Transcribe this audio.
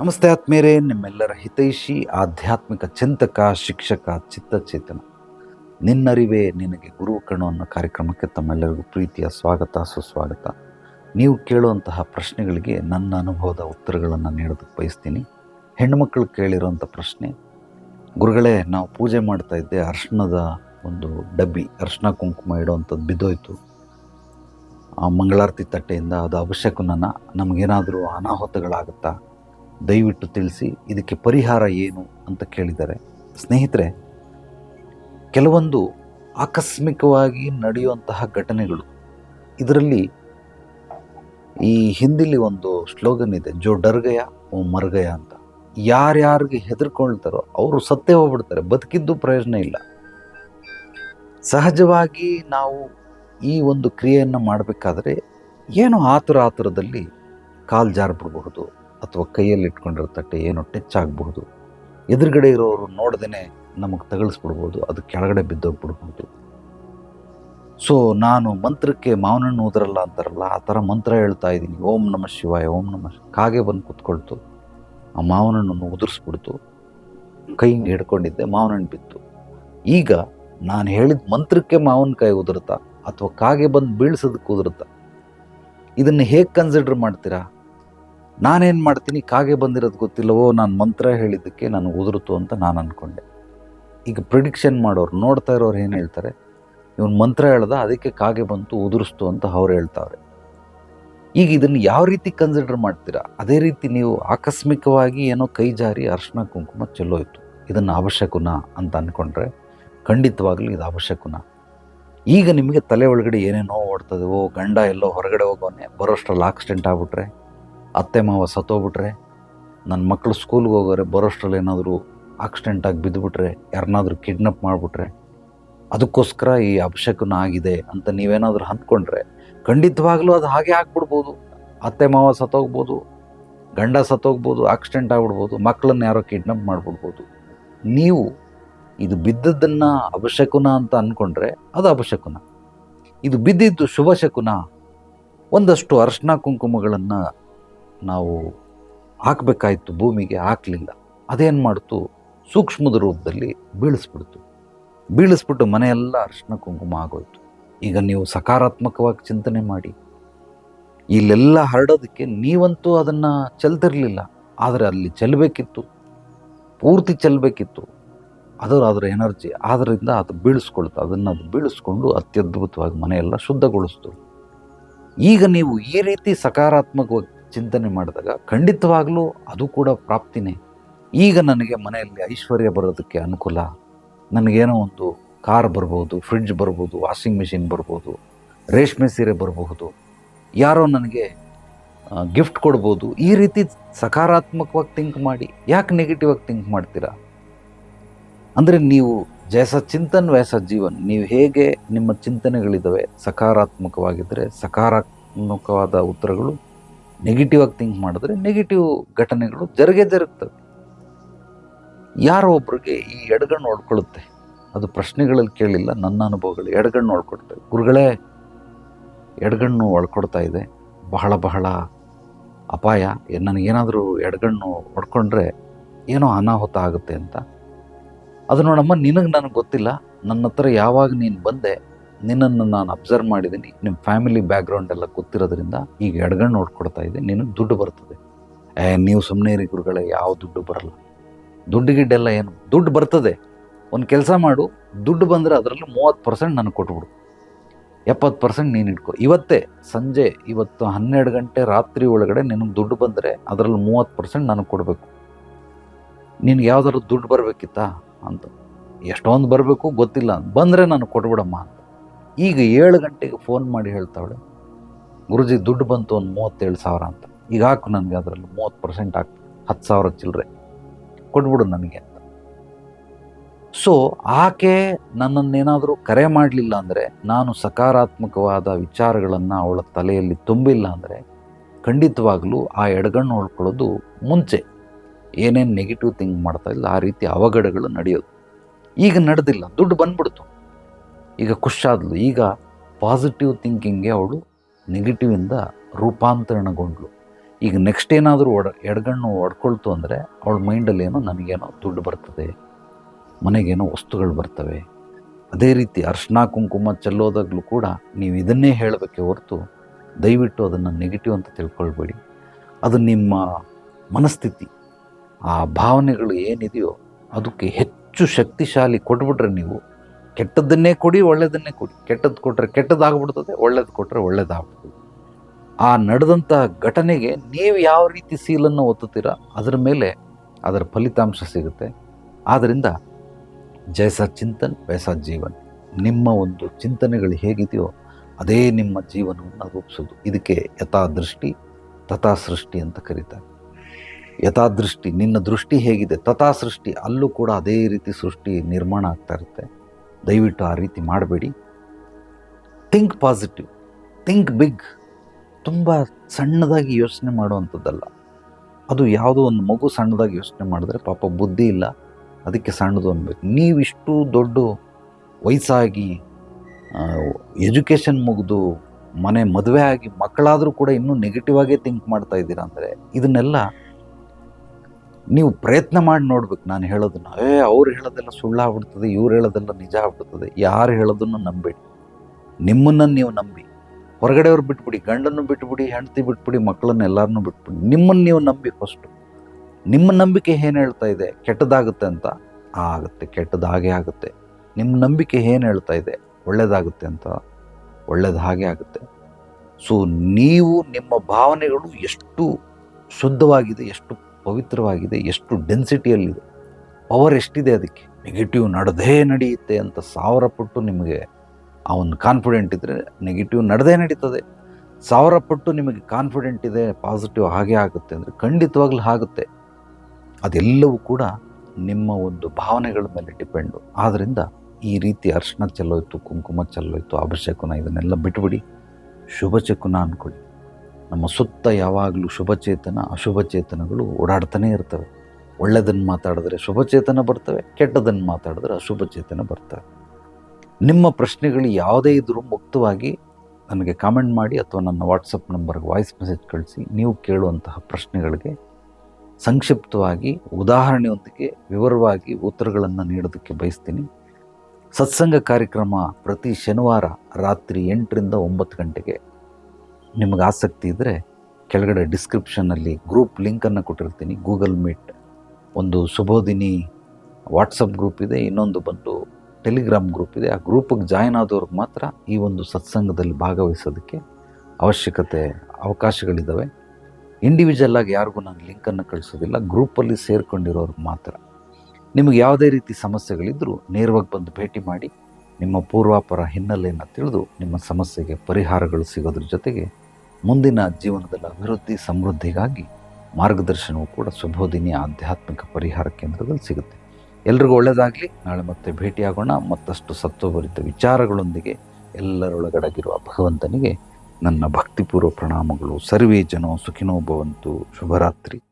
ನಮಸ್ತೆ ಆತ್ಮೇರೆ ನಿಮ್ಮೆಲ್ಲರ ಹಿತೈಷಿ, ಆಧ್ಯಾತ್ಮಿಕ ಚಿಂತಕ, ಶಿಕ್ಷಕ, ಚಿತ್ತಚೇತನ. ನಿನ್ನರಿವೇ ನಿನಗೆ ಗುರು ಅನ್ನೋ ಕಾರ್ಯಕ್ರಮಕ್ಕೆ ತಮ್ಮೆಲ್ಲರಿಗೂ ಪ್ರೀತಿಯ ಸ್ವಾಗತ, ಸುಸ್ವಾಗತ. ನೀವು ಕೇಳುವಂತಹ ಪ್ರಶ್ನೆಗಳಿಗೆ ನನ್ನ ಅನುಭವದ ಉತ್ತರಗಳನ್ನು ನೀಡೋದಕ್ಕೆ ಬಯಸ್ತೀನಿ. ಹೆಣ್ಣುಮಕ್ಕಳು ಕೇಳಿರುವಂಥ ಪ್ರಶ್ನೆ. ಗುರುಗಳೇ, ನಾವು ಪೂಜೆ ಮಾಡ್ತಾ ಇದ್ದೆ, ಅರ್ಶನದ ಒಂದು ಡಬ್ಬಿ, ಅರ್ಶನ ಕುಂಕುಮ ಇಡುವಂಥದ್ದು ಬಿದ್ದೋಯ್ತು. ಆ ಮಂಗಳಾರತಿ ತಟ್ಟೆಯಿಂದ ಅದು ಅವಶ್ಯಕನ ನಮಗೇನಾದರೂ ಅನಾಹುತಗಳಾಗುತ್ತಾ? ದಯವಿಟ್ಟು ತಿಳಿಸಿ, ಇದಕ್ಕೆ ಪರಿಹಾರ ಏನು ಅಂತ ಕೇಳಿದ್ದಾರೆ ಸ್ನೇಹಿತರೆ, ಕೆಲವೊಂದು ಆಕಸ್ಮಿಕವಾಗಿ ನಡೆಯುವಂತಹ ಘಟನೆಗಳು. ಇದರಲ್ಲಿ ಈ ಹಿಂದಿಲಿ ಒಂದು ಸ್ಲೋಗನ್ ಇದೆ, ಜೋ ಡರ್ಗಯ ಓ ಮರ್ಗಯ ಅಂತ. ಯಾರ್ಯಾರಿಗೆ ಹೆದರ್ಕೊಳ್ತಾರೋ ಅವರು ಸತ್ತೇ ಹೋಗ್ಬಿಡ್ತಾರೆ, ಬದುಕಿದ್ದು ಪ್ರಯೋಜನ ಇಲ್ಲ. ಸಹಜವಾಗಿ ನಾವು ಈ ಒಂದು ಕ್ರಿಯೆಯನ್ನು ಮಾಡಬೇಕಾದ್ರೆ, ಏನೋ ಆತುರ ಆತುರದಲ್ಲಿ ಕಾಲು ಜಾರ್ಬಿಡ್ಬಹುದು. ಅಥವಾ ಕೈಯಲ್ಲಿ ಇಟ್ಕೊಂಡಿರೋ ಏನೋ ಟಚ್ ಆಗಬಹುದು. ಎದುರುಗಡೆ ಇರೋರು ನೋಡ್ದೇ ನಮಗೆ ತಗಲಿಸ್ಬಿಡ್ಬೋದು ಅದು ಕೆಳಗಡೆ ಬಿದ್ದೋಗ್ಬಿಡ್ಬೋದು. ಸೊ ನಾನು ಮಂತ್ರಕ್ಕೆ ಮಾವನಣ್ಣು ಊದರಲ್ಲ ಅಂತಾರಲ್ಲ, ಆ ಥರ ಮಂತ್ರ ಹೇಳ್ತಾ ಇದ್ದೀನಿ. ಓಂ ನಮ ಶಿವಾಯ, ಓಂ ನಮ ಕಾಗೆ ಬಂದು ಕುತ್ಕೊಳ್ತು. ಆ ಮಾವನಣ್ಣನ್ನು ಉದುರಿಸ್ಬಿಡ್ತು. ಕೈ ಹಿಡ್ಕೊಂಡಿದ್ದೆ ಮಾವನಣ್ಣು ಬಿತ್ತು. ಈಗ ನಾನು ಹೇಳಿದ ಮಂತ್ರಕ್ಕೆ ಮಾವನಕಾಯಿ ಉದುರುತ್ತಾ ಅಥವಾ ಕಾಗೆ ಬಂದು ಬೀಳ್ಸೋದಕ್ಕೆ ಉದುರುತ್ತಾ, ಇದನ್ನು ಹೇಗೆ ಕನ್ಸಿಡರ್ ಮಾಡ್ತೀರಾ? ನಾನೇನು ಮಾಡ್ತೀನಿ, ಕಾಗೆ ಬಂದಿರೋದು ಗೊತ್ತಿಲ್ಲವೋ, ನಾನು ಮಂತ್ರ ಹೇಳಿದ್ದಕ್ಕೆ ನಾನು ಉದುರುತು ಅಂತ ನಾನು ಅಂದ್ಕೊಂಡೆ ಈಗ ಪ್ರಿಡಿಕ್ಷನ್ ಮಾಡೋರು, ನೋಡ್ತಾ ಇರೋರು ಏನು ಹೇಳ್ತಾರೆ? ಇವನು ಮಂತ್ರ ಹೇಳ್ದ, ಅದಕ್ಕೆ ಕಾಗೆ ಬಂತು, ಉದುರಿಸ್ತು ಅಂತ ಅವ್ರು ಹೇಳ್ತಾವ್ರೆ. ಈಗ ಇದನ್ನು ಯಾವ ರೀತಿ ಕನ್ಸಿಡರ್ ಮಾಡ್ತೀರಾ? ಅದೇ ರೀತಿ ನೀವು ಆಕಸ್ಮಿಕವಾಗಿ ಏನೋ ಕೈ ಜಾರಿ ಅರ್ಶನ ಕುಂಕುಮ ಚೆಲ್ಲೋಯ್ತು ಇದನ್ನು ಅವಶ್ಯಕುನ ಅಂತ ಅಂದ್ಕೊಂಡ್ರೆ ಖಂಡಿತವಾಗಲೂ ಇದು ಅವಶ್ಯಕನಾ. ಈಗ ನಿಮಗೆ ತಲೆ ಒಳಗಡೆ ಏನೇನೋ ಓಡ್ತದೆ ಓ ಗಂಡ ಎಲ್ಲೋ ಹೊರಗಡೆ ಹೋಗೋನೆ, ಬರೋಷ್ಟ್ರಲ್ಲಿ ಆಕ್ಸಿಡೆಂಟ್ ಆಗ್ಬಿಟ್ರೆ? ಅತ್ತೆ ಮಾವ ಸತ್ತೋಗ್ಬಿಟ್ರೆ ನನ್ನ ಮಕ್ಕಳು ಸ್ಕೂಲ್ಗೆ ಹೋಗೋರೆ, ಬರೋಷ್ಟರಲ್ಲಿ ಏನಾದರೂ ಆಕ್ಸಿಡೆಂಟಾಗಿ ಬಿದ್ದುಬಿಟ್ರೆ ಯಾರನ್ನಾದರೂ ಕಿಡ್ನಪ್ ಮಾಡಿಬಿಟ್ರೆ, ಅದಕ್ಕೋಸ್ಕರ ಈ ಅಭಿಷೇಕನ ಆಗಿದೆ ಅಂತ ನೀವೇನಾದರೂ ಅಂದ್ಕೊಂಡ್ರೆ, ಖಂಡಿತವಾಗ್ಲೂ ಅದು ಹಾಗೆ ಆಗ್ಬಿಡ್ಬೋದು. ಅತ್ತೆ ಮಾವ ಸತ್ತೋಗ್ಬೋದು, ಗಂಡ ಸತ್ತೋಗ್ಬೋದು ಆಕ್ಸಿಡೆಂಟ್ ಆಗ್ಬಿಡ್ಬೋದು ಮಕ್ಕಳನ್ನ ಯಾರೋ ಕಿಡ್ನಪ್ ಮಾಡಿಬಿಡ್ಬೋದು. ನೀವು ಇದು ಬಿದ್ದದ್ದನ್ನು ಅಪಶಕುನ ಅಂತ ಅಂದ್ಕೊಂಡ್ರೆ ಅದು ಅಪಶಕುನ ಇದು ಬಿದ್ದಿದ್ದು ಶುಭ ಶಕುನ. ಒಂದಷ್ಟು ಅರ್ಶನ ಕುಂಕುಮಗಳನ್ನು ನಾವು ಹಾಕಬೇಕಾಯಿತು ಭೂಮಿಗೆ ಹಾಕಲಿಲ್ಲ. ಅದೇನು ಮಾಡ್ತು? ಸೂಕ್ಷ್ಮದ ರೂಪದಲ್ಲಿ ಬೀಳಿಸ್ಬಿಡ್ತು. ಬೀಳಿಸ್ಬಿಟ್ಟು ಮನೆಯೆಲ್ಲ ಅರ್ಶಿನ ಕುಂಕುಮ ಆಗೋಯ್ತು. ಈಗ ನೀವು ಸಕಾರಾತ್ಮಕವಾಗಿ ಚಿಂತನೆ ಮಾಡಿ. ಇಲ್ಲೆಲ್ಲ ಹರಡೋದಕ್ಕೆ ನೀವಂತೂ ಅದನ್ನು ಚೆಲ್ತಿರಲಿಲ್ಲ ಆದರೆ ಅಲ್ಲಿ ಚೆಲ್ಲಬೇಕಿತ್ತು ಪೂರ್ತಿ ಚೆಲ್ಲಬೇಕಿತ್ತು ಅದರ ಅದರ ಎನರ್ಜಿ. ಆದ್ದರಿಂದ ಅದು ಬೀಳಿಸ್ಕೊಳ್ತು. ಅದನ್ನು ಅದು ಬೀಳಿಸ್ಕೊಂಡು ಅತ್ಯದ್ಭುತವಾಗಿ ಮನೆಯೆಲ್ಲ ಶುದ್ಧಗೊಳಿಸ್ತು. ಈಗ ನೀವು ಈ ರೀತಿ ಸಕಾರಾತ್ಮಕವಾಗಿ ಚಿಂತನೆ ಮಾಡಿದಾಗ ಖಂಡಿತವಾಗಲೂ ಅದು ಕೂಡ ಪ್ರಾಪ್ತಿನೇ. ಈಗ ನನಗೆ ಮನೆಯಲ್ಲಿ ಐಶ್ವರ್ಯ ಬರೋದಕ್ಕೆ ಅನುಕೂಲ. ನನಗೇನೋ ಒಂದು ಕಾರ್ ಬರ್ಬೋದು, ಫ್ರಿಡ್ಜ್ ಬರ್ಬೋದು, ವಾಷಿಂಗ್ ಮಿಷಿನ್ ಬರ್ಬೋದು, ರೇಷ್ಮೆ ಸೀರೆ ಬರಬಹುದು. ಯಾರೋ ನನಗೆ ಗಿಫ್ಟ್ ಕೊಡ್ಬೋದು. ಈ ರೀತಿ ಸಕಾರಾತ್ಮಕವಾಗಿ ಥಿಂಕ್ ಮಾಡಿ, ಯಾಕೆ ನೆಗೆಟಿವ್ ಆಗಿ ಥಿಂಕ್ ಮಾಡ್ತೀರಾ? ಅಂದರೆ ನೀವು ಜಯಸ ಚಿಂತನ್, ವ್ಯಾಸ ಜೀವನ್, ನೀವು ಹೇಗೆ ನಿಮ್ಮ ಚಿಂತನೆಗಳಿದ್ದಾವೆ, ಸಕಾರಾತ್ಮಕವಾಗಿದ್ದರೆ ಸಕಾರಾತ್ಮಕವಾದ ಉತ್ತರಗಳು ನೆಗೆಟಿವ್ ಆಗಿ ಥಿಂಕ್ ಮಾಡಿದ್ರೆ ನೆಗೆಟಿವ್ ಘಟನೆಗಳು ಜರುಗೇ ಜರುಗ್ತವೆ. ಯಾರೋ ಒಬ್ರಿಗೆ ಈ ಎಡಗಣ್ಣು ಹೊಡ್ಕೊಳ್ಳುತ್ತೆ ಅದು ಪ್ರಶ್ನೆಗಳಲ್ಲಿ ಕೇಳಿಲ್ಲ, ನನ್ನ ಅನುಭವಗಳು ಎಡಗಣ್ಣು ಹೊಡ್ಕೊಡ್ತವೆ ಗುರುಗಳೇ, ಎಡಗಣ್ಣು ಒಳ್ಕೊಡ್ತಾ ಇದೆ. ಬಹಳ ಬಹಳ ಅಪಾಯ. ನನಗೇನಾದರೂ ಎಡಗಣ್ಣು ಹೊಡ್ಕೊಂಡ್ರೆ ಏನೋ ಅನಾಹುತ ಆಗುತ್ತೆ ಅಂತ. ಅದು ನೋಡಮ್ಮ, ನಿನಗೆ ನನಗೆ ಗೊತ್ತಿಲ್ಲ. ನನ್ನ ಹತ್ರ ಯಾವಾಗ ನೀನು ಬಂದೆ ನಿನ್ನನ್ನು ನಾನು ಅಬ್ಸರ್ವ್ ಮಾಡಿದ್ದೀನಿ. ನಿಮ್ಮ ಫ್ಯಾಮಿಲಿ ಬ್ಯಾಕ್ಗ್ರೌಂಡ್ ಎಲ್ಲ ಗೊತ್ತಿರೋದ್ರಿಂದ ಈಗ ಎಡಗಣ್ಣು ನೋಡ್ಕೊಡ್ತಾ ಇದೆ. ನಿನಗೆ ದುಡ್ಡು ಬರ್ತದೆ. ಏ, ನೀವು ಸುಮ್ಮನೆ ಇರಿ ಗುರುಗಳೇ, ಯಾವ ದುಡ್ಡು ಬರಲ್ಲ. ದುಡ್ಡು ಗಿಡ್ಡೆಲ್ಲ ಏನು? ದುಡ್ಡು ಬರ್ತದೆ. ಒಂದು ಕೆಲಸ ಮಾಡು. ದುಡ್ಡು ಬಂದರೆ ಅದರಲ್ಲಿ ಮೂವತ್ತು ಪರ್ಸೆಂಟ್ ನನಗೆ ಕೊಟ್ಬಿಡು. ಎಪ್ಪತ್ತು ಪರ್ಸೆಂಟ್ ನೀನು ಇಟ್ಕೊ. ಇವತ್ತೇ, ಸಂಜೆ ಇವತ್ತು ಹನ್ನೆರಡು ಗಂಟೆ ರಾತ್ರಿ ಒಳಗಡೆ ನಿನಗೆ ದುಡ್ಡು ಬಂದರೆ ಅದರಲ್ಲಿ ಮೂವತ್ತು ಪರ್ಸೆಂಟ್ ನನಗೆ ಕೊಡಬೇಕು. ನಿನಗೆ ಯಾವ್ದಾದ್ರು ದುಡ್ಡು ಬರಬೇಕಿತ್ತಾ? ಅಂತ. ಎಷ್ಟೊಂದು ಬರಬೇಕು ಗೊತ್ತಿಲ್ಲ. ಬಂದರೆ ನಾನು ಕೊಟ್ಬಿಡಮ್ಮ. ಈಗ ಏಳು ಗಂಟೆಗೆ ಫೋನ್ ಮಾಡಿ ಹೇಳ್ತಾವಳೆ, ಗುರುಜಿ, ದುಡ್ಡು ಬಂತು ಒಂದು ಮೂವತ್ತೇಳು ಸಾವಿರ ಅಂತ. ಈಗ ಹಾಕು ನನಗೆ ಅದರಲ್ಲಿ ಮೂವತ್ತು ಪರ್ಸೆಂಟ್ ಹಾಕು ಹತ್ತು ಸಾವಿರ ಚಿಲ್ಲರೆ. ಕೊಟ್ಬಿಡು ನನಗೆ ಅಂತ. ಸೊ ಆಕೆ ನನ್ನನ್ನೇನಾದರೂ ಕರೆ ಮಾಡಲಿಲ್ಲ ಅಂದರೆ, ನಾನು ಸಕಾರಾತ್ಮಕವಾದ ವಿಚಾರಗಳನ್ನು ಅವಳ ತಲೆಯಲ್ಲಿ ತುಂಬಿಲ್ಲ ಅಂದರೆ, ಖಂಡಿತವಾಗಲೂ ಆ ಎಡಗಣ್ಣು ಹೊಡ್ಕೊಳ್ಳೋದು ಮುಂಚೆ. ಏನೇನು ನೆಗೆಟಿವ್ ಥಿಂಗ್ ಮಾಡ್ತಾ ಇಲ್ಲ ಆ ರೀತಿ ಅವಘಡಗಳು ನಡೆಯೋದು. ಈಗ ನಡೆದಿಲ್ಲ, ದುಡ್ಡು ಬಂದ್ಬಿಡ್ತು. ಈಗ ಖುಷಾದ್ಲು ಈಗ ಪಾಸಿಟಿವ್ ಥಿಂಕಿಂಗ್ಗೆ ಅವಳು ನೆಗೆಟಿವಿಂದ ರೂಪಾಂತರಣಗೊಂಡ್ಳು. ಈಗ ನೆಕ್ಸ್ಟ್ ಏನಾದರೂ ಒಡ, ಎಡಗಣ್ಣು ಒಡ್ಕೊಳ್ತು ಅಂದರೆ ಅವಳ ಮೈಂಡಲ್ಲೇನೋ ನನಗೇನೋ ದುಡ್ಡು ಬರ್ತದೆ, ಮನೆಗೇನೋ ವಸ್ತುಗಳು ಬರ್ತವೆ. ಅದೇ ರೀತಿ ಅರ್ಶಿನ, ಕುಂಕುಮ ಚೆಲ್ಲೋದಾಗಲೂ ಕೂಡ ನೀವು ಇದನ್ನೇ ಹೇಳಬೇಕೆ ಹೊರತು ದಯವಿಟ್ಟು ಅದನ್ನು ನೆಗೆಟಿವ್ ಅಂತ ತಿಳ್ಕೊಳ್ಬೇಡಿ. ಅದು ನಿಮ್ಮ ಮನಸ್ಥಿತಿ. ಆ ಭಾವನೆಗಳು ಏನಿದೆಯೋ ಅದಕ್ಕೆ ಹೆಚ್ಚು ಶಕ್ತಿಶಾಲಿ ಕೊಟ್ಬಿಟ್ರೆ ನೀವು ಕೆಟ್ಟದ್ದನ್ನೇ ಕೊಡಿ ಒಳ್ಳೆಯದನ್ನೇ ಕೊಡಿ. ಕೆಟ್ಟದ್ದು ಕೊಟ್ಟರೆ ಕೆಟ್ಟದಾಗ್ಬಿಡ್ತದೆ ಒಳ್ಳೇದು ಕೊಟ್ಟರೆ ಒಳ್ಳೇದಾಗ್ಬಿಡ್ತದೆ. ಆ ನಡೆದಂಥ ಘಟನೆಗೆ ನೀವು ಯಾವ ರೀತಿ ಸೀಲನ್ನು ಒತ್ತುತ್ತೀರ? ಅದರ ಮೇಲೆ ಅದರ ಫಲಿತಾಂಶ ಸಿಗುತ್ತೆ. ಆದ್ದರಿಂದ ಜಯಸ ಚಿಂತನ್ ವಯಸ ಜೀವನ್. ನಿಮ್ಮ ಒಂದು ಚಿಂತನೆಗಳು ಹೇಗಿದೆಯೋ ಅದೇ ನಿಮ್ಮ ಜೀವನವನ್ನು ರೂಪಿಸೋದು. ಇದಕ್ಕೆ ಯಥಾದೃಷ್ಟಿ ತಥಾ ಸೃಷ್ಟಿ ಅಂತ ಕರೀತಾರೆ. ಯಥಾದೃಷ್ಟಿ, ನಿನ್ನ ದೃಷ್ಟಿ ಹೇಗಿದೆ ತಥಾ ಸೃಷ್ಟಿ ಅಲ್ಲೂ ಕೂಡ ಅದೇ ರೀತಿ ಸೃಷ್ಟಿ ನಿರ್ಮಾಣ ಆಗ್ತಾ ಇರುತ್ತೆ. ದಯವಿಟ್ಟು ಆ ರೀತಿ ಮಾಡಬೇಡಿ. ಥಿಂಕ್ ಪಾಸಿಟಿವ್ ಥಿಂಕ್ ಬಿಗ್ ತುಂಬ ಸಣ್ಣದಾಗಿ ಯೋಚನೆ ಮಾಡುವಂಥದ್ದಲ್ಲ. ಅದು ಯಾವುದೋ ಒಂದು ಮಗು ಸಣ್ಣದಾಗಿ ಯೋಚನೆ ಮಾಡಿದ್ರೆ ಪಾಪ ಬುದ್ಧಿ ಇಲ್ಲ. ಅದಕ್ಕೆ ಸಣ್ಣದು ಅನ್ಬೇಕು. ನೀವಿಷ್ಟು ದೊಡ್ಡ ವಯಸ್ಸಾಗಿ ಎಜುಕೇಷನ್ ಮುಗಿದು, ಮನೆ ಮದುವೆ ಆಗಿ ಮಕ್ಕಳಾದರೂ ಕೂಡ ಇನ್ನೂ ನೆಗೆಟಿವ್ ಆಗೇ ಥಿಂಕ್ ಮಾಡ್ತಾ ಇದ್ದೀರಾ ಅಂದರೆ ಇದನ್ನೆಲ್ಲ ನೀವು ಪ್ರಯತ್ನ ಮಾಡಿ ನೋಡ್ಬೇಕು ನಾನು ಹೇಳೋದನ್ನ. ಏ, ಅವ್ರು ಹೇಳೋದೆಲ್ಲ ಸುಳ್ಳಾಗ್ಬಿಡ್ತದೆ ಇವ್ರು ಹೇಳೋದೆಲ್ಲ ನಿಜ ಆಗ್ಬಿಡ್ತದೆ. ಯಾರು ಹೇಳೋದನ್ನು ನಂಬೇಡಿ ನಿಮ್ಮನ್ನು ನೀವು ನಂಬಿ. ಹೊರಗಡೆಯವ್ರು ಬಿಟ್ಬಿಡಿ, ಗಂಡನ್ನು ಬಿಟ್ಬಿಡಿ, ಹೆಂಡತಿ ಬಿಟ್ಬಿಡಿ, ಮಕ್ಕಳನ್ನ ಎಲ್ಲರನ್ನೂ ಬಿಟ್ಬಿಡಿ. ನಿಮ್ಮನ್ನು ನೀವು ನಂಬಿ ಫಸ್ಟು ನಿಮ್ಮ ನಂಬಿಕೆ ಏನು ಹೇಳ್ತಾ ಇದೆ? ಕೆಟ್ಟದಾಗುತ್ತೆ ಅಂತ? ಆಗುತ್ತೆ ಕೆಟ್ಟದ್ದು ಹಾಗೆ ಆಗುತ್ತೆ. ನಿಮ್ಮ ನಂಬಿಕೆ ಏನು ಹೇಳ್ತಾ ಇದೆ? ಒಳ್ಳೆಯದಾಗುತ್ತೆ ಅಂತ? ಒಳ್ಳೇದು ಹಾಗೆ ಆಗುತ್ತೆ. ಸೊ ನೀವು ನಿಮ್ಮ ಭಾವನೆಗಳು ಎಷ್ಟು ಶುದ್ಧವಾಗಿದೆ, ಎಷ್ಟು ಪವಿತ್ರವಾಗಿದೆ, ಎಷ್ಟು ಡೆನ್ಸಿಟಿಯಲ್ಲಿದೆ ಪವರ್ ಎಷ್ಟಿದೆ ಅದಕ್ಕೆ? ನೆಗೆಟಿವ್ ನಡೆದೇ ನಡೆಯುತ್ತೆ ಅಂತ ಸಾವಿರ ಪಟ್ಟು ನಿಮಗೆ ಆ ಒಂದು ಕಾನ್ಫಿಡೆಂಟ್ ಇದ್ದರೆ ನೆಗೆಟಿವ್ ನಡೆದೇ ನಡೀತದೆ. ಸಾವಿರ ಪಟ್ಟು ನಿಮಗೆ ಕಾನ್ಫಿಡೆಂಟ್ ಇದೆ ಪಾಸಿಟಿವ್ ಹಾಗೆ ಆಗುತ್ತೆ ಅಂದರೆ ಖಂಡಿತವಾಗ್ಲೂ ಆಗುತ್ತೆ. ಅದೆಲ್ಲವೂ ಕೂಡ ನಿಮ್ಮ ಒಂದು ಭಾವನೆಗಳ ಮೇಲೆ ಡಿಪೆಂಡು ಆದ್ದರಿಂದ ಈ ರೀತಿ ಅರ್ಶನ ಚೆಲ್ಲೋಯ್ತು, ಕುಂಕುಮ ಚೆಲ್ಲೋಯ್ತು, ಅಭಿಷೇಕನ ಇದನ್ನೆಲ್ಲ ಬಿಟ್ಬಿಡಿ. ಶುಭ ಚಕುನ ಅಂದ್ಕೊಳ್ಳಿ ನಮ್ಮ ಸುತ್ತ ಯಾವಾಗಲೂ ಶುಭಚೇತನ, ಅಶುಭಚೇತನಗಳು ಅಶುಭ ಚೇತನಗಳು ಓಡಾಡ್ತಾನೇ ಇರ್ತವೆ. ಒಳ್ಳೆಯದನ್ನು ಮಾತಾಡಿದ್ರೆ ಶುಭಚೇತನ ಬರ್ತವೆ, ಕೆಟ್ಟದನ್ನು ಮಾತಾಡಿದ್ರೆ ಅಶುಭಚೇತನ ಬರ್ತವೆ. ನಿಮ್ಮ ಪ್ರಶ್ನೆಗಳು ಯಾವುದೇ ಇದ್ದರೂ ಮುಕ್ತವಾಗಿ ನನಗೆ ಕಾಮೆಂಟ್ ಮಾಡಿ ಅಥವಾ ನನ್ನ ವಾಟ್ಸಪ್ ನಂಬರ್ಗೆ ವಾಯ್ಸ್ ಮೆಸೇಜ್ ಕಳಿಸಿ, ನೀವು ಕೇಳುವಂತಹ ಪ್ರಶ್ನೆಗಳಿಗೆ ಸಂಕ್ಷಿಪ್ತವಾಗಿ, ಉದಾಹರಣೆಯೊಂದಿಗೆ ವಿವರವಾಗಿ ಉತ್ತರಗಳನ್ನು ನೀಡೋದಕ್ಕೆ ಬಯಸ್ತೀನಿ. ಸತ್ಸಂಗ ಕಾರ್ಯಕ್ರಮ ಪ್ರತಿ ಶನಿವಾರ ರಾತ್ರಿ ಎಂಟರಿಂದ ಒಂಬತ್ತು ಗಂಟೆಗೆ ನಿಮಗೆ ಆಸಕ್ತಿ ಇದ್ದರೆ ಕೆಳಗಡೆ ಡಿಸ್ಕ್ರಿಪ್ಷನ್ನಲ್ಲಿ ಗ್ರೂಪ್ ಲಿಂಕನ್ನು ಕೊಟ್ಟಿರ್ತೀನಿ. ಗೂಗಲ್ ಮೀಟ್ ಒಂದು ಸುಬೋಧಿನಿ ವಾಟ್ಸಪ್ ಗ್ರೂಪ್ ಇದೆ, ಇನ್ನೊಂದು ಬಂದು ಟೆಲಿಗ್ರಾಮ್ ಗ್ರೂಪ್ ಇದೆ. ಆ ಗ್ರೂಪಿಗೆ ಜಾಯ್ನ್ ಆದವ್ರಿಗೆ ಮಾತ್ರ ಈ ಒಂದು ಸತ್ಸಂಗದಲ್ಲಿ ಭಾಗವಹಿಸೋದಕ್ಕೆ ಅವಶ್ಯಕತೆ ಅವಕಾಶಗಳಿದ್ದಾವೆ ಇಂಡಿವಿಜುವಲ್ ಆಗಿ ಯಾರಿಗೂ ನಾನು ಲಿಂಕನ್ನು ಕಳಿಸೋದಿಲ್ಲ ಗ್ರೂಪಲ್ಲಿ ಸೇರಿಕೊಂಡಿರೋರ್ಗೆ ಮಾತ್ರ. ನಿಮಗೆ ಯಾವುದೇ ರೀತಿ ಸಮಸ್ಯೆಗಳಿದ್ದರೂ ನೇರವಾಗಿ ಬಂದು ಭೇಟಿ ಮಾಡಿ, ನಿಮ್ಮ ಪೂರ್ವಾಪರ ಹಿನ್ನೆಲೆಯನ್ನು ತಿಳಿದು ನಿಮ್ಮ ಸಮಸ್ಯೆಗೆ ಪರಿಹಾರಗಳು ಸಿಗೋದ್ರ ಜೊತೆಗೆ ಮುಂದಿನ ಜೀವನದಲ್ಲಿ ಅಭಿವೃದ್ಧಿ, ಸಮೃದ್ಧಿಗಾಗಿ ಮಾರ್ಗದರ್ಶನವೂ ಕೂಡ ಸುಬೋಧಿನಿ ಆಧ್ಯಾತ್ಮಿಕ ಪರಿಹಾರ ಕೇಂದ್ರದಲ್ಲಿ ಸಿಗುತ್ತೆ. ಎಲ್ರಿಗೂ ಒಳ್ಳೆಯದಾಗಲಿ ನಾಳೆ ಮತ್ತೆ ಭೇಟಿಯಾಗೋಣ. ಮತ್ತಷ್ಟು ಸತ್ವಭರಿತ ವಿಚಾರಗಳೊಂದಿಗೆ ಎಲ್ಲರೊಳಗಡಗಿರುವ ಭಗವಂತನಿಗೆ ನನ್ನ ಭಕ್ತಿಪೂರ್ವ ಪ್ರಣಾಮಗಳು. ಸರ್ವೇ ಜನೋ ಸುಖಿನೋ ಭವಂತು. ಶುಭರಾತ್ರಿ.